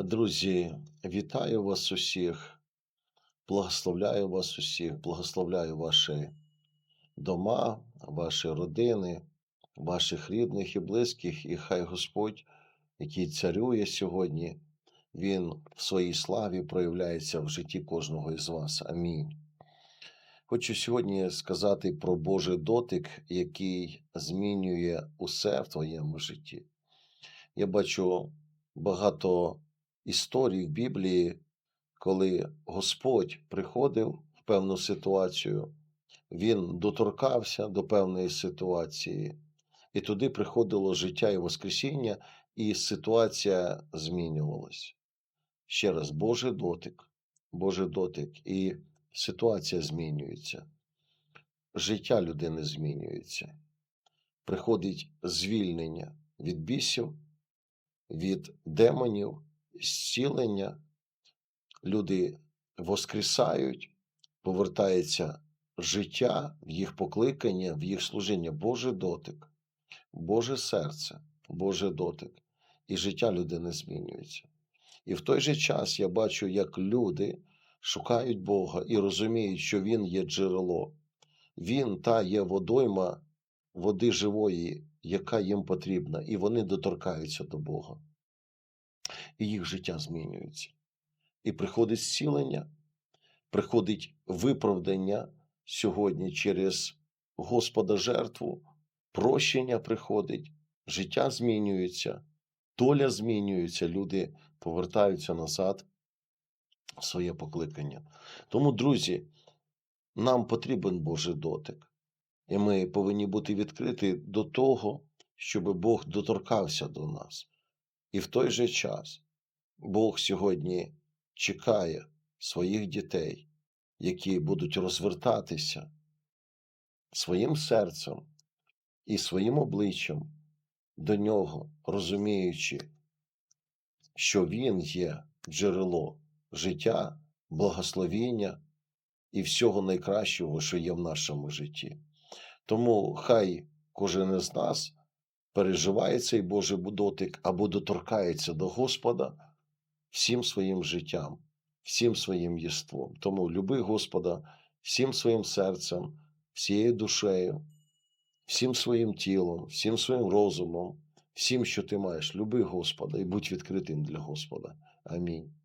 Друзі, вітаю вас усіх, благословляю вас усіх, благословляю ваші дома, ваші родини, ваших рідних і близьких, і хай Господь, який царює сьогодні, Він в своїй славі проявляється в житті кожного із вас. Амінь. Хочу сьогодні сказати про Божий дотик, який змінює усе в твоєму житті. Я бачу багато історій в Біблії, коли Господь приходив в певну ситуацію, Він доторкався до певної ситуації, і туди приходило життя і Воскресіння, і ситуація змінювалась. Ще раз, Божий дотик, Божий дотик, і ситуація змінюється, життя людини змінюється, приходить звільнення від бісів, від демонів, зцілення, люди воскресають, повертається життя в їх покликання, в їх служіння, Божий дотик, Боже серце, Божий дотик, і життя людини змінюється. І в той же час я бачу, як люди шукають Бога і розуміють, що Він є джерело, Він та є водойма води живої, яка їм потрібна, і вони доторкаються до Бога. І їх життя змінюється. І приходить зцілення, приходить виправдання сьогодні через Господа жертву, прощення приходить, життя змінюється, доля змінюється, люди повертаються назад в своє покликання. Тому, друзі, нам потрібен Божий дотик. І ми повинні бути відкриті до того, щоб Бог доторкався до нас. І в той же час Бог сьогодні чекає своїх дітей, які будуть розвертатися своїм серцем і своїм обличчям до нього, розуміючи, що Він є джерело життя, благословіння і всього найкращого, що є в нашому житті. Тому хай кожен із нас переживає цей Божий дотик або доторкається до Господа всім своїм життям, всім своїм єством. Тому люби Господа всім своїм серцем, всією душею, всім своїм тілом, всім своїм розумом, всім, що ти маєш. Люби Господа і будь відкритим для Господа. Амінь.